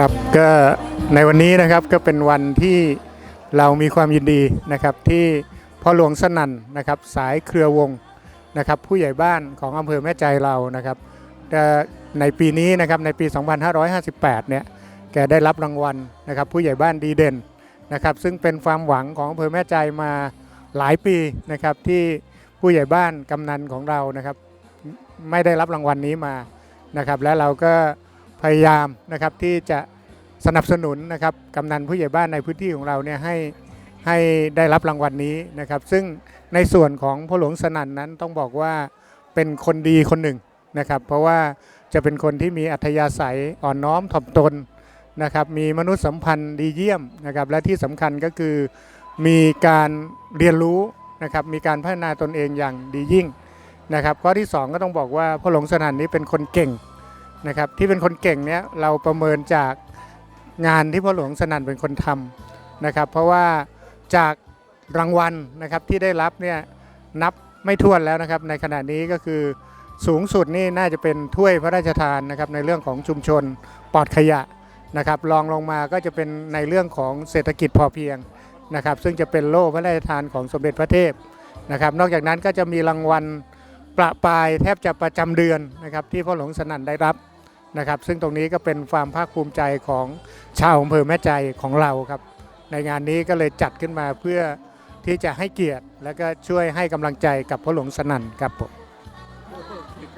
ครับก็ในวันนี้นะครับก็เป็นวันที่เรามีความยินดีนะครับที่พ่อหลวงสนั่นนะครับสายเครือวงนะครับผู้ใหญ่บ้านของอำเภอแม่ใจเรานะครับในปีนี้นะครับในปี 2558 เนี่ยแกได้รับรางวัลนะครับผู้ใหญ่บ้านดีเด่นนะครับซึ่งเป็นความหวังของอำเภอแม่ใจมาหลายปีนะครับที่ผู้ใหญ่บ้านกำนันของเรานะครับไม่ได้รับรางวัลนี้มานะครับและเราก็ พยายามนะครับที่จะสนับสนุนนะครับกำนันผู้ใหญ่บ้านในพื้นที่ของเราเนี่ยให้ให้ได้รับรางวัลนี้นะครับ ซึ่งในส่วนของพ่อหลวงสนั่นนั้นต้องบอกว่าเป็นคนดีคนหนึ่งนะครับ เพราะว่าจะเป็นคนที่มีอัธยาศัยอ่อนน้อมถ่อมตนนะครับ มีมนุษยสัมพันธ์ดีเยี่ยมนะครับ และที่สำคัญก็คือมีการเรียนรู้นะครับ มีการพัฒนาตนเองอย่างดียิ่งนะครับ ข้อที่สองก็ต้องบอกว่าพ่อหลวงสนั่นนี้เป็นคนเก่ง นะครับที่เป็นคนเก่งเนี้ยเราประเมินจากงานที่พ่อหลวงสนั่นเป็นคนทำนะครับ เพราะว่าจากรางวัลนะครับที่ได้รับเนี่ยนับไม่ถ้วนแล้วนะครับในขณะนี้ก็คือสูงสุดนี่น่าจะเป็นถ้วยพระราชทานนะครับในเรื่องของชุมชนปลอดขยะนะครับรองลงมาก็จะเป็นในเรื่องของเศรษฐกิจพอเพียงนะครับ ซึ่งจะเป็นโล่พระราชทานของสมเด็จพระเทพนะครับ นอกจากนั้นก็จะมีรางวัลประปายแทบจะประจำเดือนนะครับที่พ่อหลวงสนั่นได้รับ นะครับ ซึ่งตรงนี้ก็เป็นความภาคภูมิใจของชาวอำเภอแม่ใจของเราครับ ในงานนี้ก็เลยจัดขึ้นมาเพื่อที่จะให้เกียรติ และก็ช่วยให้กำลังใจกับพ่อหลวงสนั่นครับผม